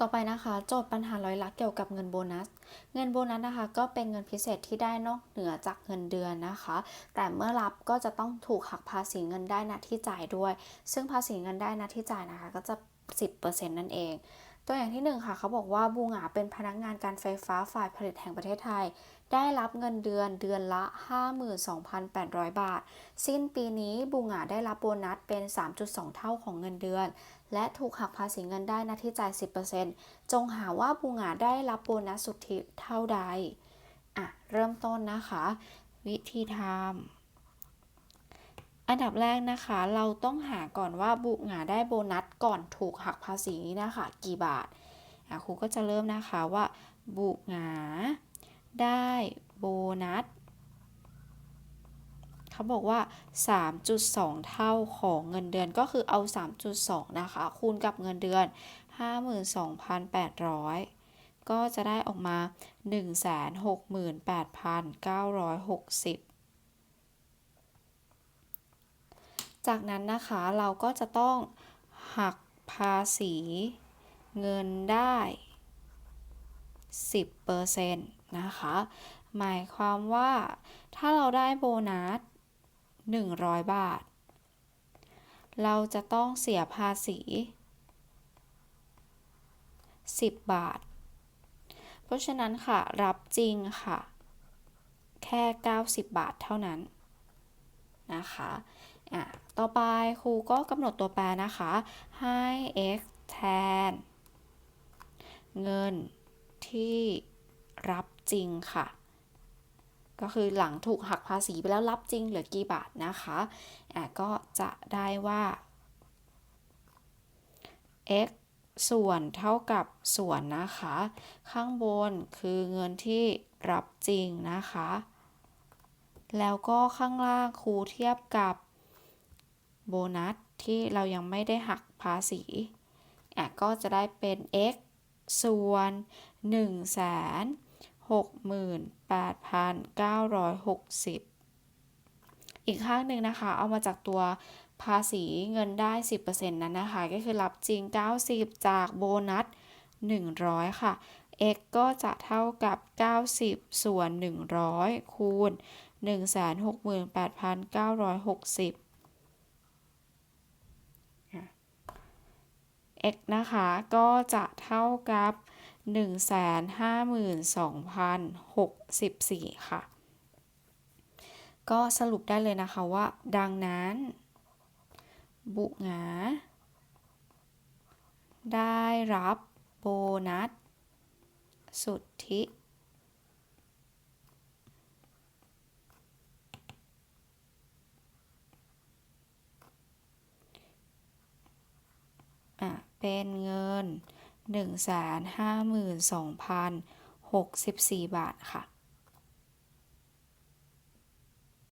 ต่อไปนะคะโจทย์ปัญหาร้อยลักเกี่ยวกับเงินโบนัส เงินโบนัสนะคะ ก็เป็นเงินพิเศษที่ได้นอกเหนือจากเงินเดือนนะคะ แต่เมื่อรับก็จะต้องถูกหักภาษีเงินได้นะที่จ่ายด้วย ซึ่งภาษีเงินได้นะที่จ่ายนะคะ ก็จะ 10%นั่นเอง ตัวอย่างที่หนึ่งค่ะ เขาบอกว่าบูงาเป็นพนักงานการไฟฟ้าฝ่ายผลิตแห่งประเทศไทย ได้รับเงินเดือนเดือนละ 52,800 บาท สิ้นปีนี้บูงาได้รับโบนัสเป็น 3.2 เท่าของเงินเดือน และถูกหักภาษีเงินได้นาที่จ่าย 10%จงหาว่าบูงาได้รับโบนัสสุทธิเท่าใด อะ เริ่มต้นนะคะ วิธีทำ อันดับแรกนะคะ เราต้องหาก่อนว่าบุหงาได้โบนัสก่อนถูกหักภาษีนี้นะคะ กี่บาทครูก็จะเริ่มนะคะว่า บุหงาได้โบนัสเขาบอกว่า 3.2 เท่าของเงินเดือนก็คือเอา 3.2 นะคะ คูณกับเงินเดือน 52,800 ก็จะได้ออกมา 168,960 จากนั้นนะคะเราก็จะต้องหักภาษีเงินได้ 10%นะคะ หมายความว่าถ้าเราได้โบนัส 100 บาท เราจะต้องเสียภาษี 10 บาท เพราะฉะนั้นค่ะ รับจริงค่ะ แค่ 90 บาทเท่านั้นนะคะ อะต่อไปครูก็กำหนดตัวแปรนะคะ ให้ x แทน เงินที่รับจริงค่ะ ก็คือหลังถูกหักภาษีไปแล้วรับจริงเหลือกี่บาทนะคะอะก็จะได้ว่า x ส่วนเท่ากับส่วนนะคะ ข้างบนคือเงินที่รับจริงนะคะ แล้วก็ข้างล่างครูเทียบกับ โบนัสที่เรายังไม่ได้หักภาษีอะก็จะได้เป็น x ส่วน1 68,960 อีกข้างหนึ่งนะคะ เอามาจากตัวภาษีเงินได้ 10%นั้นนะคะ ก็คือรับจริง 90 จากโบนัส 100 ค่ะ x ก็จะเท่ากับ 90 ส่วน 100 คูณ 168,960 x นะคะ ก็จะเท่ากับ 152,064 ค่ะ ก็สรุปได้เลยนะคะว่า ดังนั้น บุหงา ได้รับโบนัส สุทธิ อะ เป็นเงิน 152,064 บาทค่ะ